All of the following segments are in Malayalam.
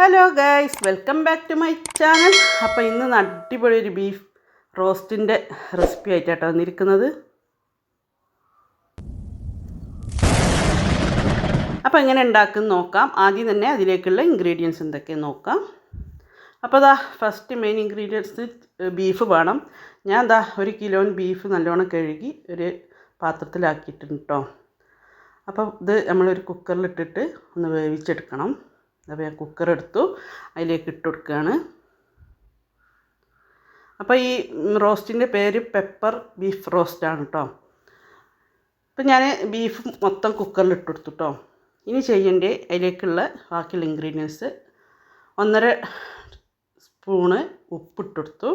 Hello guys welcome back to my channel അപ്പോൾ ഇന്ന് അടിപൊളി ഒരു ബീഫ് റോസ്റ്റിന്റെ റെസിപ്പി ആയിട്ടാട്ടോ വന്നിരിക്കുന്നത്. അപ്പോൾ എങ്ങനെ ഉണ്ടാക്കും നോക്കാം. ആദ്യം തന്നെ അതിലേക്കുള്ള ഇൻഗ്രീഡിയൻസ് എന്തൊക്കെയാണ് നോക്കാം. അപ്പോൾ അതാ ഫസ്റ്റ് മെയിൻ ഇൻഗ്രീഡിയൻസ് ബീഫ് വേണം. ഞാൻ ദാ ഒരു കിലോ ബീഫ് നല്ലോണം കഴുകി ഒരു പാത്രത്തിലാക്കിയിട്ടുണ്ട് കേട്ടോ അപ്പോൾ ഇത് നമ്മളൊരു കുക്കറിലിട്ടിട്ട് ഒന്ന് വേവിച്ചെടുക്കണം. അപ്പോൾ ഞാൻ കുക്കർ എടുത്തു. അതിലേക്ക് ഇട്ട് കൊടുക്കുകയാണ്. അപ്പോൾ ഈ റോസ്റ്റിന്റെ പേര് പെപ്പർ ബീഫ് റോസ്റ്റാണ് കേട്ടോ അപ്പം ഞാൻ ബീഫ് മൊത്തം കുക്കറിൽ ഇട്ട് കൊടുത്തു കേട്ടോ ഇനി ചെയ്യേണ്ടേ അതിലേക്കുള്ള ബാക്കിയുള്ള ഇൻഗ്രീഡിയൻസ് ഒന്നര സ്പൂണ് ഉപ്പിട്ട് കൊടുത്തു.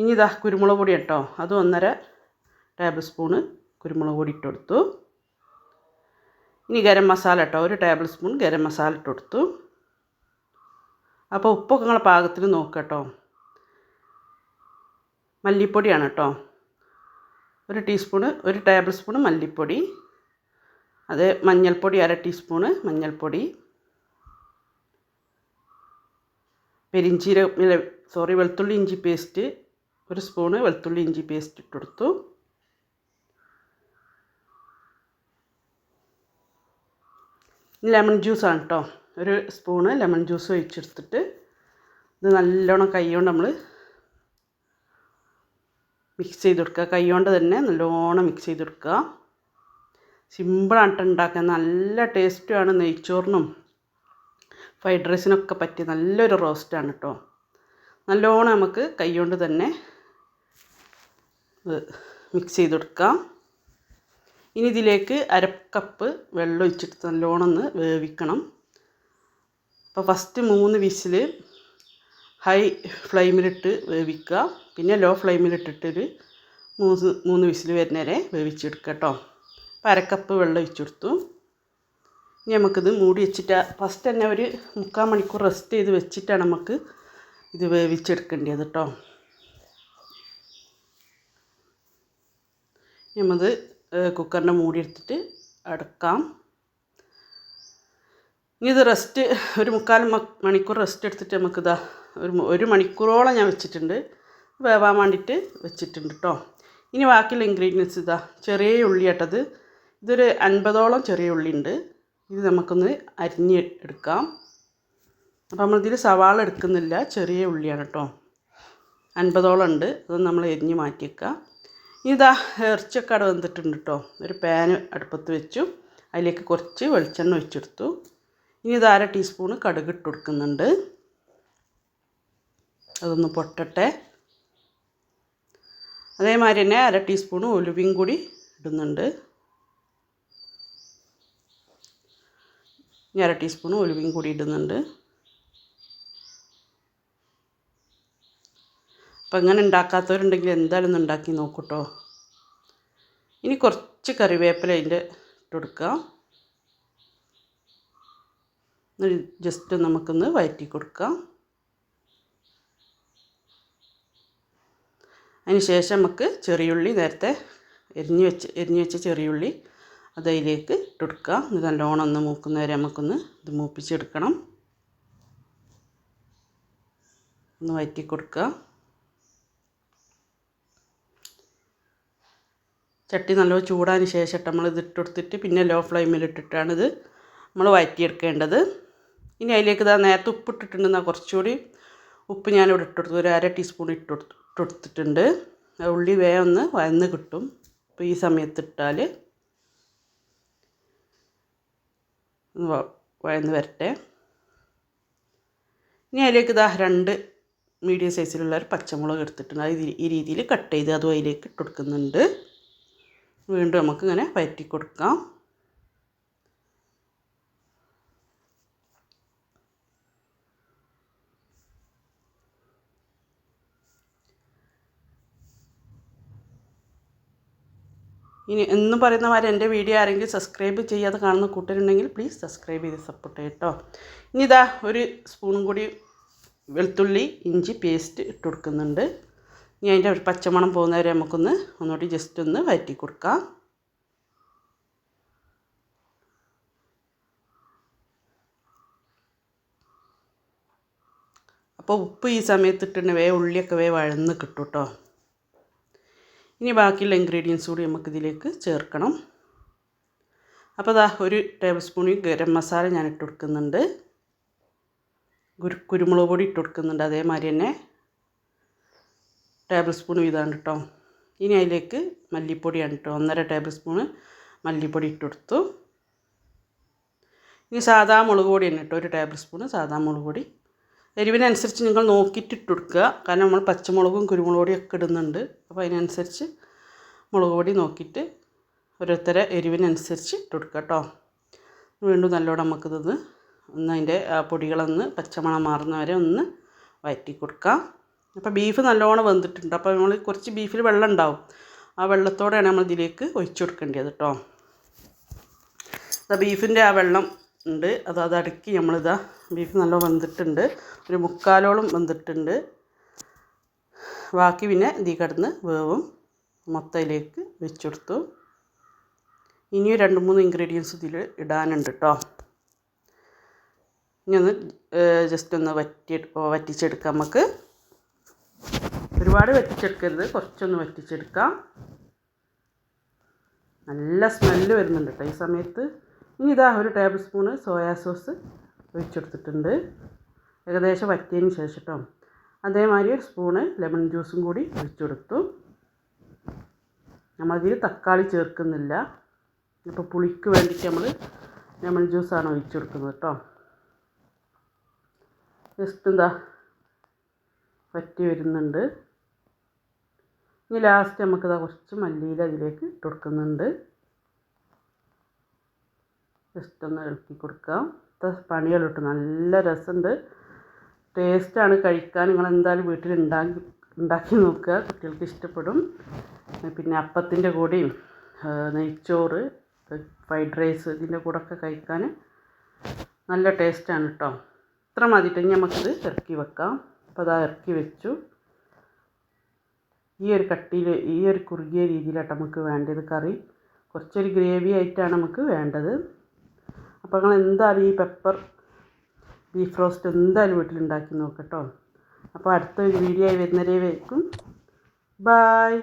ഇനി ഇതാ കുരുമുളക് പൊടി കേട്ടോ അത് ഒന്നര ടേബിൾ സ്പൂണ് കുരുമുളക് പൊടി ഇട്ട് കൊടുത്തു. ഇനി ഗരം മസാല കേട്ടോ ഒരു ടേബിൾ സ്പൂൺ ഗരം മസാല ഇട്ട് കൊടുത്തു. അപ്പോൾ ഉപ്പൊക്കെ നിങ്ങളെ പാകത്തിന് നോക്കുക കേട്ടോ. മല്ലിപ്പൊടിയാണ് കേട്ടോ. ഒരു ടീസ്പൂണ് ഒരു ടേബിൾ സ്പൂണ് മല്ലിപ്പൊടി. അത് മഞ്ഞൾപ്പൊടി അര ടീസ്പൂണ് മഞ്ഞൾപ്പൊടി. പെരിഞ്ചീര സോറി വെളുത്തുള്ളി ഇഞ്ചി പേസ്റ്റ് ഒരു സ്പൂണ് വെളുത്തുള്ളി ഇഞ്ചി പേസ്റ്റ് ഇട്ട് ലെമൺ ജ്യൂസാണ് കേട്ടോ. ഒരു സ്പൂണ് ലെമൺ ജ്യൂസ് ഒഴിച്ചെടുത്തിട്ട് ഇത് നല്ലോണം കൈ കൊണ്ട് നമ്മൾ മിക്സ് ചെയ്ത് കൊടുക്കുക. കൈ കൊണ്ട് തന്നെ നല്ലോണം മിക്സ് ചെയ്ത് കൊടുക്കുക. സിമ്പിളാണ് ഉണ്ടാക്കുക നല്ല ടേസ്റ്റുമാണ് നെയ്ച്ചോറിനും ഫ്രൈഡ് റൈസിനൊക്കെ പറ്റിയ നല്ലൊരു റോസ്റ്റാണ് കേട്ടോ. നല്ലോണം നമുക്ക് കൈ കൊണ്ട് തന്നെ മിക്സ് ചെയ്ത് കൊടുക്കാം. ഇനി ഇതിലേക്ക് അര കപ്പ് വെള്ളം ഒഴിച്ചിട്ട് നല്ലോണം ഒന്ന് വേവിക്കണം. അപ്പോൾ ഫസ്റ്റ് മൂന്ന് വിസിൽ ഹൈ ഫ്ലെയിമിലിട്ട് വേവിക്കുക. പിന്നെ ലോ ഫ്ലെയിമിലിട്ടിട്ടൊരു മൂന്ന് മൂന്ന് വിസിൽ വരുന്ന വരെ വേവിച്ചെടുക്കുക കേട്ടോ. അപ്പോൾ അരക്കപ്പ് വെള്ളം ഒഴിച്ചെടുത്തു ഇനി നമുക്കിത് മൂടി വെച്ചിട്ട് ഫസ്റ്റ് തന്നെ ഒരു മുക്കാൽ മണിക്കൂർ റെസ്റ്റ് ചെയ്ത് വെച്ചിട്ടാണ് നമുക്ക് ഇത് വേവിച്ചെടുക്കേണ്ടത് കേട്ടോ. നമ്മത് കുക്കറിന്റെ മൂടി എടുത്തിട്ട് അടക്കാം. ഇനി ഇത് റെസ്റ്റ് ഒരു മുക്കാൽ മണിക്കൂർ റെസ്റ്റ് എടുത്തിട്ട് നമുക്കിതാ ഒരു ഒരു മണിക്കൂറോളം ഞാൻ വെച്ചിട്ടുണ്ട്. വേവാൻ വേണ്ടിയിട്ട് വെച്ചിട്ടുണ്ട് കേട്ടോ ഇനി ബാക്കിയുള്ള ഇൻഗ്രീഡിയൻസ് ഇതാ ചെറിയ ഉള്ളി ആട്ടത് ഇതൊരു അൻപതോളം ചെറിയ ഉള്ളി ഉണ്ട്. ഇത് നമുക്കൊന്ന് അരിഞ്ഞ് എടുക്കാം. അപ്പോൾ നമ്മളിതിൽ സവാള എടുക്കുന്നില്ല ചെറിയ ഉള്ളിയാണ് കേട്ടോ അൻപതോളം ഉണ്ട്. അത് നമ്മൾ എരിഞ്ഞ് മാറ്റിയേക്കാം. ഇതാ ഇറച്ചിയൊക്കെ അവിടെ വന്നിട്ടുണ്ട് കേട്ടോ ഒരു പാൻ അടുപ്പത്ത് വെച്ചു. അതിലേക്ക് കുറച്ച് വെളിച്ചെണ്ണ ഒഴിച്ചെടുത്തു. ഇനി ഇത് അര ടീസ്പൂൺ കടുക് ഇട്ട് കൊടുക്കുന്നുണ്ട്. അതൊന്ന് പൊട്ടട്ടെ. അതേമാതിരി തന്നെ അര ടീസ്പൂൺ ഒലുവിയും കൂടി ഇടുന്നുണ്ട്. ഇനി അര ടീസ്പൂൺ ഒലുവിയും കൂടി ഇടുന്നുണ്ട്. അപ്പോൾ ഇങ്ങനെ ഉണ്ടാക്കാത്തവരുണ്ടെങ്കിൽ എന്തായാലും ഒന്ന് ഉണ്ടാക്കി നോക്കൂട്ടോ. ഇനി കുറച്ച് കറിവേപ്പില അതിന്റെ ഇട്ട് കൊടുക്കാം ജസ്റ്റ് നമുക്കൊന്ന് വയറ്റി കൊടുക്കാം അതിന് ശേഷം നമുക്ക് ചെറിയുള്ളി നേരത്തെ എരിഞ്ഞ് വെച്ച് എരിഞ്ഞ് വെച്ച ചെറിയുള്ളി അത് അതിലേക്ക് ഇട്ടെടുക്കുക ഇത് നല്ലോണം ഒന്ന് മൂക്കുന്ന വരെ നമുക്കൊന്ന് ഇത് മൂപ്പിച്ചെടുക്കണം. ഒന്ന് വയറ്റി കൊടുക്കുക. ചട്ടി നല്ലോണം ചൂടാന് ശേഷം നമ്മൾ ഇത് ഇട്ടെടുത്തിട്ട് പിന്നെ ലോ ഫ്ലെയിമിൽ ഇട്ടിട്ടാണ് ഇത് നമ്മൾ വഴറ്റിയെടുക്കേണ്ടത് ഇനി അതിലേക്ക് ഇതാ നേരത്തെ ഉപ്പ് ഇട്ടിട്ടുണ്ടെന്ന കുറച്ചുകൂടി ഉപ്പ് ഞാനിവിടെ ഇട്ടെടുത്തു. ഒരു അര ടീസ്പൂൺ ഇട്ടെടുത്തു ഇട്ടെടുത്തിട്ടുണ്ട്. ഉള്ളി വേഗം ഒന്ന് വന്ന് കിട്ടും. അപ്പോൾ ഈ സമയത്ത് ഇട്ടാൽ വയന്ന് വരട്ടെ. ഇനി അതിലേക്ക് ഇതാ രണ്ട് മീഡിയം സൈസിലുള്ള ഒരു പച്ചമുളക് എടുത്തിട്ടുണ്ട്. അത് ഈ രീതിയിൽ കട്ട് ചെയ്ത് അതും അതിലേക്ക് ഇട്ട് കൊടുക്കുന്നുണ്ട് വീണ്ടും നമുക്കിങ്ങനെ വയറ്റി കൊടുക്കാം ഇനി എന്നും പറയുന്ന മാതിരി എന്റെ വീഡിയോ ആരെങ്കിലും സബ്സ്ക്രൈബ് ചെയ്യാതെ കാണുന്ന കൂട്ടരുണ്ടെങ്കിൽ പ്ലീസ് സബ്സ്ക്രൈബ് ചെയ്ത് സപ്പോർട്ട് ചെയ്യട്ടോ. ഇനി ഇതാ ഒരു സ്പൂണും കൂടി വെളുത്തുള്ളി ഇഞ്ചി പേസ്റ്റ് ഇട്ട് കൊടുക്കുന്നുണ്ട്. ഇനി അതിന്റെ ഒരു പച്ചമണം പോകുന്നവരെ നമുക്കൊന്ന് ഒന്നുകൂടി ജസ്റ്റ് ഒന്ന് വഴറ്റി കൊടുക്കാം. അപ്പോൾ ഉപ്പ് ഈ സമയത്ത് ഇട്ടിട്ട് വേ ഉള്ളിയൊക്കെ വേ വഴന്ന് കിട്ടും കേട്ടോ. ഇനി ബാക്കിയുള്ള ഇൻഗ്രീഡിയൻസ് കൂടി നമുക്ക് ഇതിലേക്ക് ചേർക്കണം. അപ്പോൾ അതാ ഒരു ടേബിൾ സ്പൂണിൽ ഗരം മസാല ഞാൻ ഇട്ട് കൊടുക്കുന്നുണ്ട്. കുരു കുരുമുളക് പൊടി ഇട്ട് കൊടുക്കുന്നുണ്ട് അതേമാതിരി തന്നെ. ടേബിൾ സ്പൂൺ വീതമാണ് കേട്ടോ ഇനി അതിലേക്ക് മല്ലിപ്പൊടിയാണ് കേട്ടോ ഒന്നര ടേബിൾ സ്പൂണ് മല്ലിപ്പൊടി ഇട്ട് കൊടുത്തു. ഇനി സാധാ മുളക് പൊടി തന്നെ കേട്ടോ ഒരു ടേബിൾ സ്പൂണ് സാധാ മുളക് പൊടി. എരിവിനനുസരിച്ച് നിങ്ങൾ നോക്കിയിട്ട് ഇട്ട് കൊടുക്കുക. കാരണം നമ്മൾ പച്ചമുളകും കുരുമുളക് പൊടിയും ഒക്കെ ഇടുന്നുണ്ട്. അപ്പോൾ അതിനനുസരിച്ച് മുളക് പൊടി നോക്കിയിട്ട് ഓരോരുത്തരെ എരിവിനനുസരിച്ച് ഇട്ട് കൊടുക്കുക കേട്ടോ വീണ്ടും നല്ലോണം നമുക്കിതൊന്ന് ഒന്ന് അതിന്റെ പൊടികളൊന്ന് പച്ചമണം മാറുന്ന വരെ ഒന്ന് വയറ്റി കൊടുക്കാം. അപ്പോൾ ബീഫ് നല്ലോണം വെന്തിട്ടുണ്ട്. അപ്പോൾ നമ്മൾ കുറച്ച് ബീഫിൽ വെള്ളം ഉണ്ടാവും. ആ വെള്ളത്തോടെയാണ് നമ്മൾ ഇതിലേക്ക് ഒഴിച്ചു കൊടുക്കേണ്ടത് കേട്ടോ. ബീഫിന്റെ ആ വെള്ളം ഉണ്ട്. അത് അത് അടക്കി നമ്മളിതാ ബീഫ് നല്ല വെന്തിട്ടുണ്ട്. ഒരു മുക്കാലോളം വെന്തിട്ടുണ്ട്. ബാക്കി പിന്നെ ഇതീ കിടന്ന് വേവും. മൊത്തയിലേക്ക് വെച്ചെടുത്തു ഇനിയും രണ്ട് മൂന്ന് ഇൻഗ്രീഡിയൻസ് ഇതിൽ ഇടാനുണ്ട് കേട്ടോ. ഇനി ഒന്ന് ജസ്റ്റ് ഒന്ന് വറ്റി വറ്റിച്ചെടുക്കാം നമുക്ക്. ഒരുപാട് വറ്റിച്ചെടുക്കരുത് കുറച്ചൊന്ന് വറ്റിച്ചെടുക്കാം നല്ല സ്മെല്ല് വരുന്നുണ്ട് കേട്ടോ ഈ സമയത്ത്. ഇനി ഇതാ ഒരു ടേബിൾ സ്പൂണ് സോയാ സോസ് ഒഴിച്ചെടുത്തിട്ടുണ്ട്. ഏകദേശം വറ്റിയതിന് ശേഷം കേട്ടോ അതേമാതിരി ഒരു സ്പൂണ് ലെമൺ ജ്യൂസും കൂടി ഒഴിച്ചെടുത്തു. നമ്മളതിൽ തക്കാളി ചേർക്കുന്നില്ല. ഇപ്പോൾ പുളിക്ക് വേണ്ടിയിട്ട് നമ്മൾ ലെമൺ ജ്യൂസാണ് ഒഴിച്ചു കൊടുക്കുന്നത് കേട്ടോ ജസ്റ്റ് എന്താ വറ്റി വരുന്നുണ്ട്. ഇനി ലാസ്റ്റ് നമുക്കിതാ കുറച്ച് മല്ലിയിൽ അതിലേക്ക് ഇട്ട് കൊടുക്കുന്നുണ്ട്. ജസ്റ്റ് ഒന്ന് ഇളക്കി കൊടുക്കാം. പണികളിട്ട് നല്ല രസമുണ്ട്. ടേസ്റ്റാണ് കഴിക്കാൻ. നിങ്ങൾ എന്തായാലും വീട്ടിൽ ഉണ്ടാക്കി ഉണ്ടാക്കി നോക്കുക. കുട്ടികൾക്ക് ഇഷ്ടപ്പെടും. പിന്നെ അപ്പത്തിന്റെ കൂടെയും നെയ്ച്ചോറ് ഫ്രൈഡ് റൈസ് ഇതിന്റെ കൂടെ ഒക്കെ കഴിക്കാൻ നല്ല ടേസ്റ്റാണ് കേട്ടോ ഇത്ര മതിയിട്ട് നമുക്കിത് ഇറക്കി വെക്കാം. അപ്പോൾ അത് ഇറക്കി വെച്ചു. ഈ ഒരു കട്ടിയിൽ ഈ ഒരു കുറുകിയ രീതിയിലാട്ടോ നമുക്ക് വേണ്ടത് കറി. കുറച്ചൊരു ഗ്രേവി ആയിട്ടാണ് നമുക്ക് വേണ്ടത്. അപ്പോൾ നിങ്ങൾ എന്തായാലും ഈ പെപ്പർ ബീഫ് റോസ്റ്റ് എന്തായാലും വീട്ടിലുണ്ടാക്കി നോക്കട്ടോ അപ്പോൾ അടുത്തൊരു വീഡിയോ ആയി വരുന്നവരേക്കും ബായ്